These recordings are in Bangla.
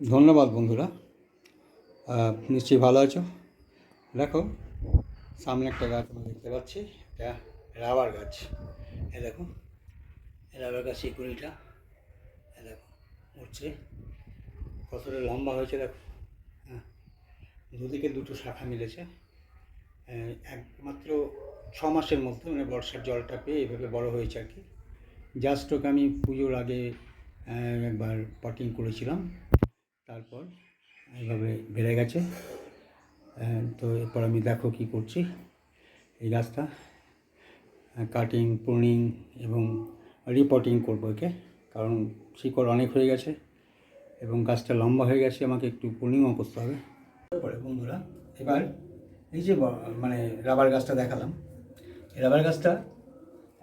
ধন্যবাদ বন্ধুরা। নিশ্চয়ই ভালো আছো? দেখো, সামনে একটা গাছ আমরা দেখতে পাচ্ছি, এটা রাবার গাছ। এ দেখো রাবার গাছ এই কুড়িটা। এ দেখো উঠছে কতটা লম্বা হয়েছে দেখো। হ্যাঁ দুদিকে দুটো শাখা মিলেছে। একমাত্র ছ মাসের মধ্যে মানে বর্ষার জলটা পেয়ে এভাবে বড় হয়েছে আর কি। জাস্ট ওকে আমি পুজোর আগে একবার পটিং করেছিলাম। তারপর এইভাবে বেড়ে গেছে। তো এরপর আমি দেখো কি করছি। এই গাছটা কাটিং প্রুনিং এবং রিপোর্টিং করব একে। কারণ শিকড় অনেক হয়ে গেছে এবং গাছটা লম্বা হয়ে গেছে, আমাকে একটু প্রুনিংও করতে হবে। তারপরে বন্ধুরা, এবার এই যে মানে রাবার গাছটা দেখালাম। রাবার গাছটা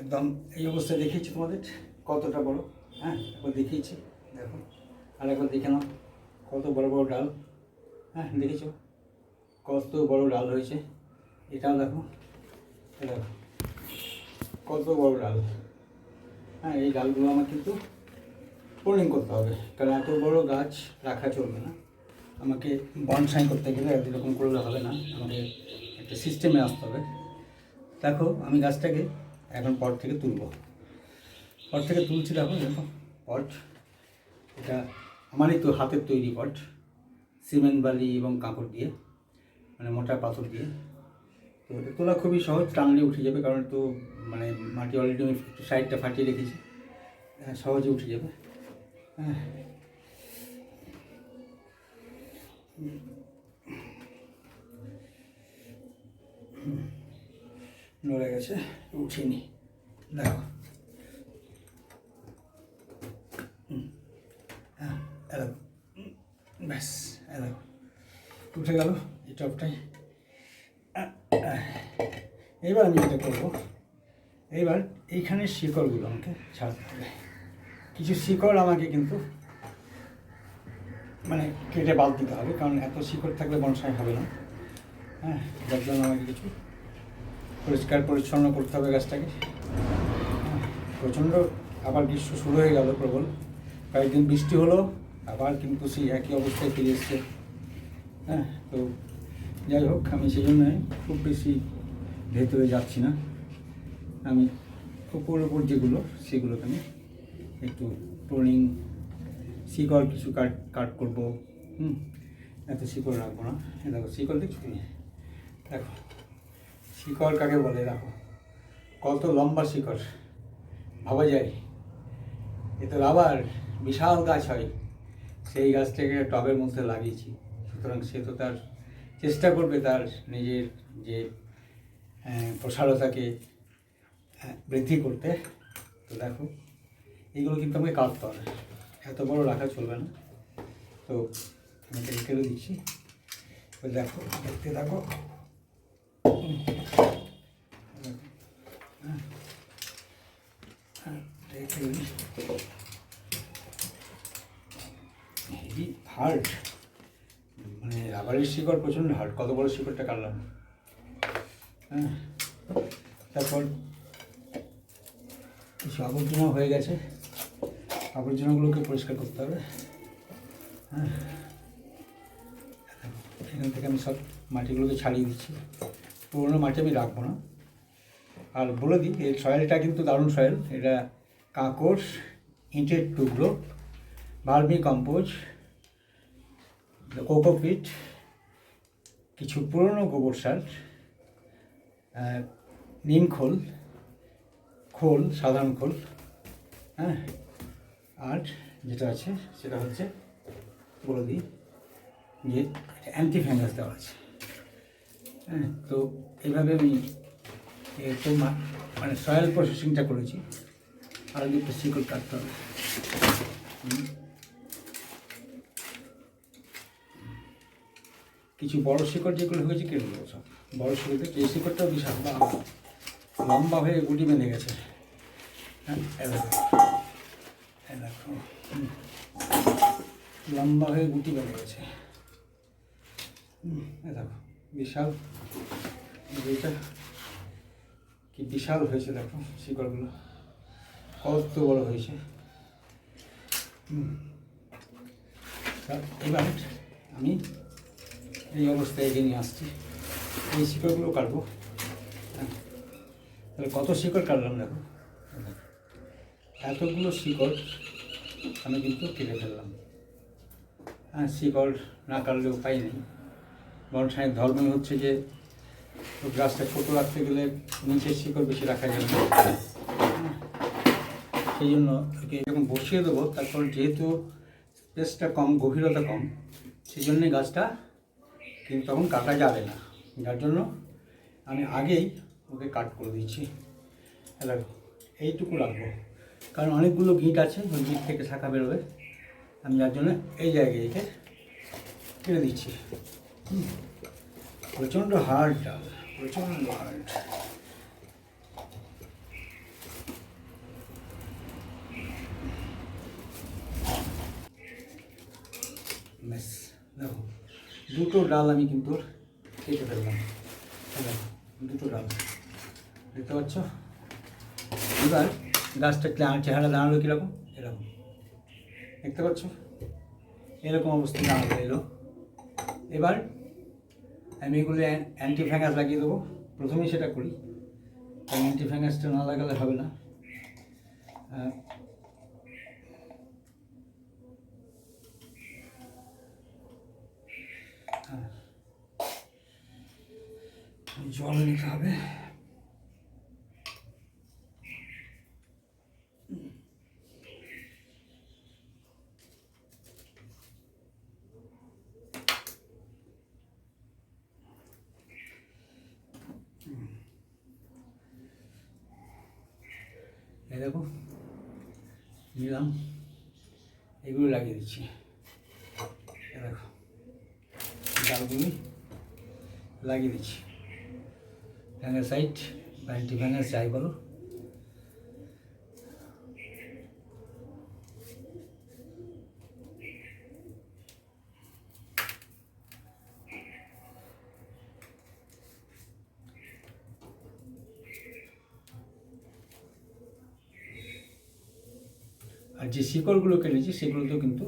একদম এই অবস্থায় দেখিয়েছি তোমাদের, কতটা বড়? হ্যাঁ একবার দেখিয়েছি, দেখো। আর একবার দেখে নাও। কত বড় বড় ডাল? হ্যাঁ দেখেছ? কত বড় ডাল হয়েছে। এটাও দেখো। এটা কত বড় ডাল। হ্যাঁ এই ডালগুলো আমার কিন্তু পোলিং করতে হবে। কারণ এত বড় গাছ রাখা চলবে না। আমাকে বনসাই করতে গেলে এরকম করলে হবে না। আমাকে একটা সিস্টেমে আসতে হবে। দেখো, আমি গাছটাকে এখন পট থেকে তুলব। পট থেকে তুলছি, দেখো দেখো। পট। এটা আমারই তো হাতের তৈরি পট সিমেন্ট বালি এবং কাঁকড় দিয়ে মানে মোটা পাথর দিয়ে। তো তোলা খুবই সহজ টানলে উঠে যাবে কারণ তো মানে মাটি অলরেডি আমি সাইডটা ফাটিয়ে রেখেছি। হ্যাঁ, সহজে উঠে যাবে। হ্যাঁ। নড়ে গেছে উঠিনি দেখো হুম, হ্যাঁ এলো ব্যাস এলো উঠে গেল, এই টপটাই। এবার আমি যেটা করব। এইবার এইখানে শিকড়গুলো আমাকে ছাড়তে হবে। কিছু শিকড় আমাকে কিন্তু মানে কেটে বাদ দিতে হবে, কারণ এত শিকড় থাকলে বনসাই হবে না। হ্যাঁ যার জন্য আমাকে কিছু পরিষ্কার পরিচ্ছন্ন করতে হবে গাছটাকে। প্রচণ্ড আবার গ্রীষ্ম শুরু হয়ে গেল প্রবল। কয়েকদিন বৃষ্টি হলো, আবার কিন্তু সেই একই অবস্থায় ফিরে এসছে। হ্যাঁ তো যাই হোক, আমি সেই জন্য খুব বেশি ভেতরে যাচ্ছি না। আমি উপর উপর যেগুলো, সেগুলোকে আমি একটু টোনিং শিকড় কিছু কাট কাট করব, হুম, এত শিকড় রাখব না। দেখো শিকড় দেখছি দেখো শিকড় কাকে বলে? দেখো, কত লম্বা শিকড় ভাবা যায়? এ তো রাবার বিশাল গাছ হয়। সেই গাছটাকে টবের মধ্যে লাগিয়েছি। সুতরাং সে তো তার চেষ্টা করবে তার নিজের যে প্রসারতাকে বৃদ্ধি করতে। তো দেখো, এইগুলো কিন্তু আমাকে কাটতে হবে। এত বড় রাখা চলবে না। তো আমি কেটে দিচ্ছি। দেখো, দেখতে থাকো হুম। দেখো, হ্যাঁ। হ্যাঁ, এটাকে কেটে দিই। হেভি হার্ড মানে রাবারের শিকড় প্রচণ্ড হার্ড। কত বড় শিকড়টা কাটলাম। হ্যাঁ তারপর কিছু আবর্জনা হয়ে গেছে। আবর্জনাগুলোকে পরিষ্কার করতে হবে। হ্যাঁ এখান থেকে আমি সব মাটিগুলোকে ছাড়িয়ে দিচ্ছি। পুরোনো মাটি আমি রাখব না। আর বলে দিই, এই সয়েলটা কিন্তু দারুণ সয়েল। এটা কাঁকড়, ইঁটের টুকরো, ভার্মি কম্পোজ কোকোপিট কিছু পুরনো গোবর সার নিম খোল খোল, সাধারণ খোল হ্যাঁ আর যেটা আছে সেটা হচ্ছে বলে দিই, যে অ্যান্টি ফ্যাঙ্গাস দেওয়া আছে। হ্যাঁ তো এইভাবে আমি একটু মানে সয়েল প্রসেসিংটা করেছি। আর একটু শিকড় কাটতে হবে। কিছু বড় শিকড় যেগুলো হয়েছে কেটে দেবো সব? বড় শিকড় এই শিকড়টাও বিশাল লম্বা হয়ে গুটি বেঁধে গেছে। হ্যাঁ দেখো। লম্বা হয়ে গুটি বেঁধে গেছে। দেখো, বিশাল এটা কি বিশাল হয়েছে, দেখো, শিকড়গুলো, কত বড় হয়েছে। এবার আমি এই অবস্থায় এগিয়ে নিয়ে আসছি। এই শিকড়গুলো কাটবো। হ্যাঁ। তাহলে কত শিকড় কাটলাম দেখো? এতগুলো শিকড় আমি কিন্তু কেটে ফেললাম। হ্যাঁ শিকড় না কাটলে উপায় নেই। বনসাইয়ের ধর্মই হচ্ছে যে গাছটা ছোটো রাখতে গেলে নিচের শিকড় বেশি রাখা যাবে হ্যাঁ। সেই জন্য যখন বসিয়ে দেবো। তারপর যেহেতু স্পেসটা কম, গভীরতা কম, সেই জন্যে গাছটা কিন্তু তখন কাটা যাবে না। যার জন্য আমি আগেই ওকে কাট করে দিচ্ছি হ্যালো এইটুকু রাখব। কারণ অনেকগুলো গিট আছে, ওই গিট থেকে শাখা বেরোবে। আমি যার জন্য এই জায়গায় একে কেটে দিচ্ছি। প্রচণ্ড হার্ড ডাল, প্রচণ্ড হার্ড ব্যাস দেখো দুটো ডাল আমি কিন্তু কেটে ফেললাম। এই দুটো ডাল। দেখতে পাচ্ছ? এবার গাছটা চেহারা দাঁড়াল কীরকম? এরকম। দেখতে পাচ্ছ? এরকম অবস্থা দাঁড়াল, এলো। এবার আমি এগুলো অ্যান্টি ফ্যাঙ্গাস লাগিয়ে দেবো। প্রথমেই সেটা করি। অ্যান্টি ফ্যাঙ্গাসটা না লাগালে হবে না। জল নিতে হবে। দেখো নিলাম এগুলো লাগিয়ে দিচ্ছি। দেখো ডালগুলি লাগিয়ে দিচ্ছি। ফ্যাঙ্গাসাইড বা অ্যান্টি ফ্যাঙ্গাস যাই বলো। আর যে শিকড়গুলো কেটেছি, সেগুলোতেও কিন্তু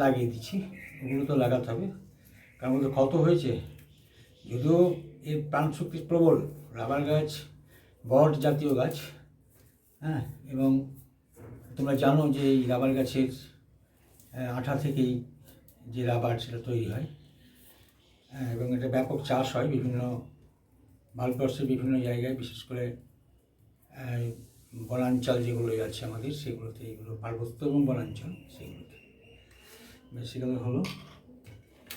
লাগিয়ে দিচ্ছি। ওগুলো তো লাগাতে হবে। কারণ ক্ষত হয়েছে। যদিও এর প্রাণশক্তি প্রবল, রাবার গাছ, বট জাতীয় গাছ হ্যাঁ? এবং তোমরা জানো যে এই রাবার গাছের আঠা থেকেই যে রাবার সেটা তৈরি হয়। এবং এটা ব্যাপক চাষ হয় বিভিন্ন ভারতবর্ষের বিভিন্ন জায়গায়, বিশেষ করে বনাঞ্চল যেগুলো আছে আমাদের, সেগুলোতে এগুলো পার্বত্য এবং বনাঞ্চল, সেগুলোতে। বেসিক্যালি হলো।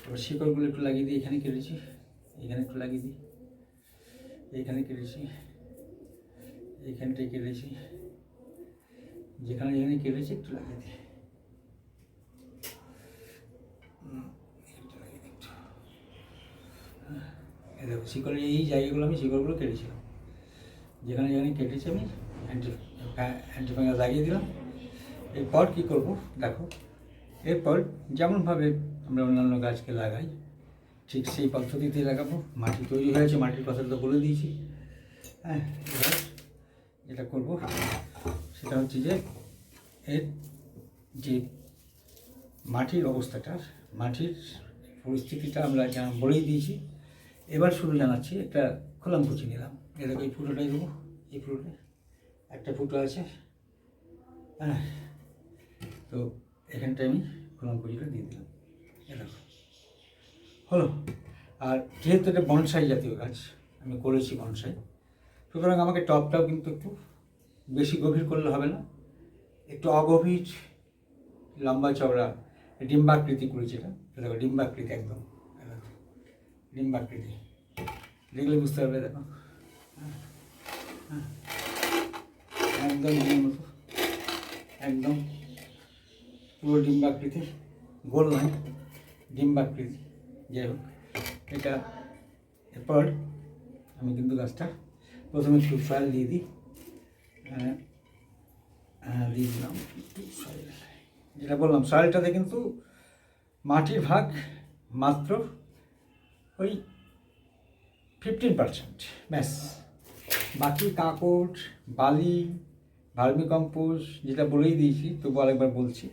এবার শিকড়গুলো একটু লাগিয়ে দিয়ে এখানে কেটেছি। এখানে একটু লাগিয়ে দিই। এইখানে কেটেছি এইখানটায় কেটেছি যেখানে যেখানে কেটেছি একটু লাগিয়ে দিই। দেখো, শিকড়ের এই জায়গাগুলো আমি শিকড়গুলো কেটেছিলাম। যেখানে যেখানে কেটেছি আমি অ্যান্টি অ্যান্টিফাঙ্গাস লাগিয়ে দিলাম। এরপর কী করব? দেখো, এরপর যেমনভাবে আমরা অন্যান্য গাছকে লাগাই ঠিক সেই পদ্ধতিতে লাগাবো। মাটি তৈরি হয়েছে, মাটির কথা তো বলে দিয়েছি। হ্যাঁ এবার যেটা করব, সেটা হচ্ছে যে, এর যে মাটির অবস্থাটা, মাটির পরিস্থিতিটা আমরা জানা বলেই দিয়েছি, এবার শুরু জানাচ্ছি একটা খোলাম কুচি নিলাম। এরকম এই ফুটোটাই দেবো। এই ফুটোটা একটা ফুটো আছে। হ্যাঁ তো এখানটায় আমি খোলাম কুচিটা দিয়ে দিলাম। এরকম হলো। আর যেহেতু এটা বনসাই জাতীয় গাছ, আমি করেছি বনসাই। সুতরাং আমাকে টপটাও কিন্তু একটু বেশি গভীর করলে হবে না। একটু অগভীর লম্বা চওড়া ডিম্বাকৃতি এটা। এটা দেখো, ডিম্বাকৃতি একদম। ডিম্বাকৃতি। দেখলে বুঝতে পারবে, দেখো। একদম একদম পুরো ডিম্বাকৃতি গোল নয়, ডিম্বাকৃতি। যাই হোক, এটা এরপর আমি কিন্তু গাছটা প্রথমে একটু সয়েল দিয়ে দিই। দিয়ে দিলাম একটু যেটা বললাম সয়েলটাতে কিন্তু মাটির ভাগ মাত্র ওই ফিফটিন পার্সেন্ট ব্যাস। বাকি কাকড়, বালি ভার্মি কম্পোস্ট যেটা বলেই দিয়েছি তবু আরেকবার বলছি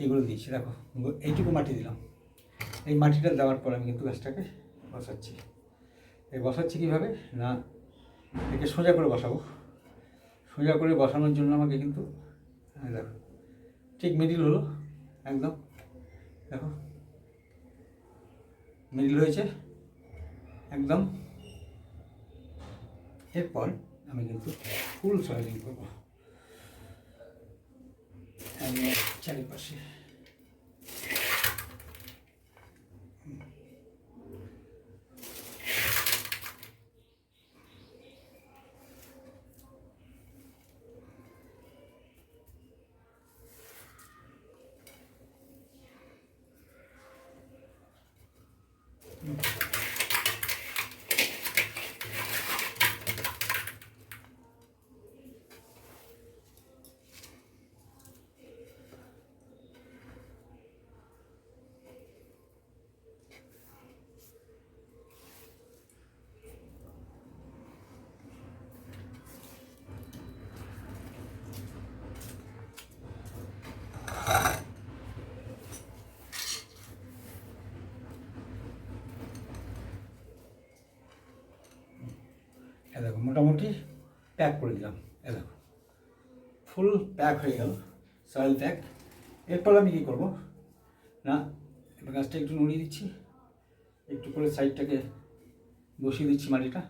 এইগুলো দিয়েছি। দেখো, এইটুকু মাটি দিলাম। এই মাটিটা দেওয়ার পর আমি কিন্তু গাছটাকে বসাচ্ছি। এই বসাচ্ছি কীভাবে? না, একে সোজা করে বসাবো। সোজা করে বসানোর জন্য আমাকে কিন্তু দেখো, ঠিক মিডিল হলো, একদম। দেখো মিডিল হয়েছে, একদম। এরপর আমি কিন্তু ফুল সয়েলিং করব। চারিপাশে এ দেখো মোটামুটি প্যাক করে দিলাম। এ দেখো। ফুল প্যাক হয়ে গেল, সয়েল প্যাক। এরপর আমি কী করব? না, এবার গাছটা একটু নড়িয়ে দিচ্ছি। একটু করে সাইডটাকে বসিয়ে দিচ্ছি মাটিটা।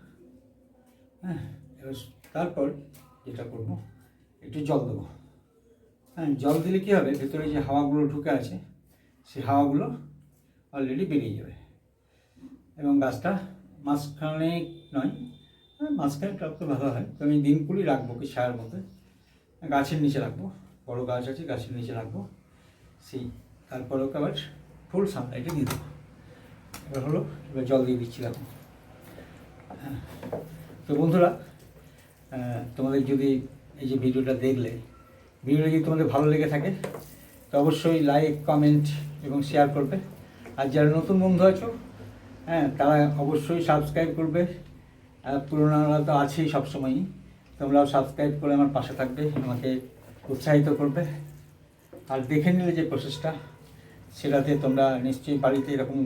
হ্যাঁ এবার তারপর যেটা করব, একটু জল দেবো। হ্যাঁ জল দিলে কী হবে? ভেতরে যে হাওয়াগুলো ঢুকে আছে সেই হাওয়াগুলো অলরেডি বেরিয়ে যাবে। এবং গাছটা মাঝখানে নয় হ্যাঁ মাঝখানে রাখতে ভালো হয়। তো আমি দিন কুড়ি রাখব কি ছায়ার মধ্যে গাছের নিচে রাখব। বড় গাছ আছে, গাছের নিচে রাখব। সেই, তারপরে ওকে আবার ফুল সানলাইটে দিয়ে দেবো। এবার হলো, এবার জল দিয়ে দিচ্ছি দেখো। হ্যাঁ তো বন্ধুরা তোমাদের যদি এই যে ভিডিওটা দেখলে, ভিডিওটা যদি তোমাদের ভালো লেগে থাকে, তো অবশ্যই লাইক কমেন্ট এবং শেয়ার করবে। আর যারা নতুন বন্ধু আছো হ্যাঁ তারা অবশ্যই সাবস্ক্রাইব করবে। পুরোনোরা তো আছেই সবসময়ই। তোমরাও সাবস্ক্রাইব করে আমার পাশে থাকবে, আমাকে উৎসাহিত করবে। আর দেখে নিলে যে প্রসেসটা সেটাতে তোমরা নিশ্চয়ই বাড়িতে এরকম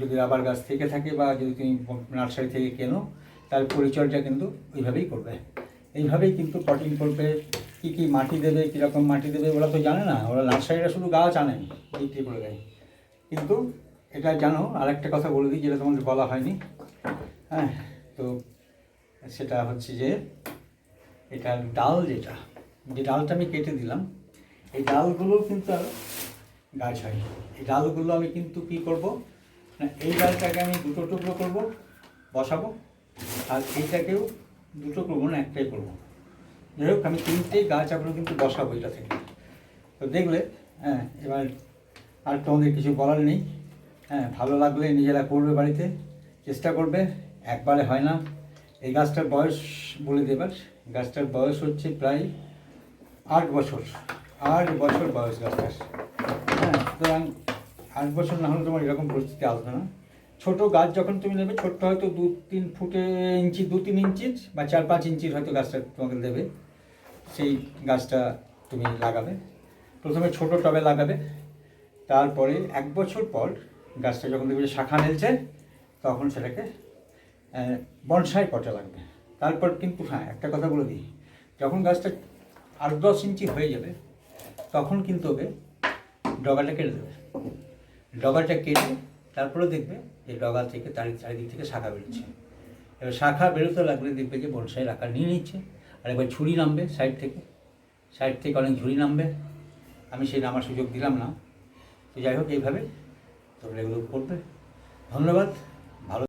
যদি রাবার গাছ থেকে থাকে বা যদি তুমি নার্সারি থেকে কেনো, তার পরিচর্যা কিন্তু ওইভাবেই করবে। এইভাবেই কিন্তু পটিং করবে, কী কী মাটি দেবে, কীরকম মাটি দেবে, ওরা তো জানে না। ওরা নার্সারিরা শুধু গাছ আনে বিক্রি করে দেয়। কিন্তু এটা জানো, আরেকটা কথা বলে দিই, যেটা তোমাদের বলা হয়নি। হ্যাঁ। তো সেটা হচ্ছে যে এটা ডাল যেটা, যে ডালটা আমি কেটে দিলাম, এই ডালগুলো কিন্তু আর গাছ হয় এই ডালগুলো আমি কিন্তু কি করব, না, এই ডালটাকে আমি দুটো টুকরো করব, বসাবো, আর এইটাকেও দুটো করব না, একটাই করব। যাই হোক, আমি তিনটেই গাছ এখনও কিন্তু বসাবো এটা থেকে। তো দেখলে হ্যাঁ এবার আর তোমাদের কিছু বলার নেই। হ্যাঁ ভালো লাগলে নিজেরা করবে বাড়িতে, চেষ্টা করবে। একবারে হয় না। এই গাছটার বয়স বলে দেবার গাছটার বয়স হচ্ছে প্রায় আট বছর। আট বছর বয়স গাছটার। হ্যাঁ সুতরাং আট বছর না হলে তোমার এরকম পরিস্থিতি আসবে না। ছোট গাছ যখন তুমি নেবে, ছোট্ট হয়তো দু তিন ফুটে ইঞ্চি, দু তিন ইঞ্চির বা চার পাঁচ ইঞ্চির হয়তো গাছটা তোমাকে দেবে। সেই গাছটা তুমি লাগাবে। প্রথমে ছোট টবে লাগাবে। তারপরে এক বছর পর গাছটা যখন দেখবে শাখা মেলছে তখন সেটাকে বনসাই পটে লাগবে। তারপর কিন্তু হ্যাঁ একটা কথা বলে দিই। যখন গাছটা আট দশ ইঞ্চি হয়ে যাবে, তখন কিন্তু ওকে ডগাটা কেটে দেবে। ডগাটা কেটে তারপরে দেখবে যে ডগা থেকে তার চারিদিক থেকে শাখা বেরোচ্ছে। এবার শাখা বেরোতে লাগলে দেখবে যে বনসাইয়ের আকার নিয়ে নিচ্ছে। আর একবার ঝুড়ি নামবে সাইড থেকে। সাইড থেকে অনেক ঝুড়ি নামবে। আমি সেই নামার সুযোগ দিলাম না। তো যাই হোক, এইভাবে তোমরা এগুলো করবে। ধন্যবাদ।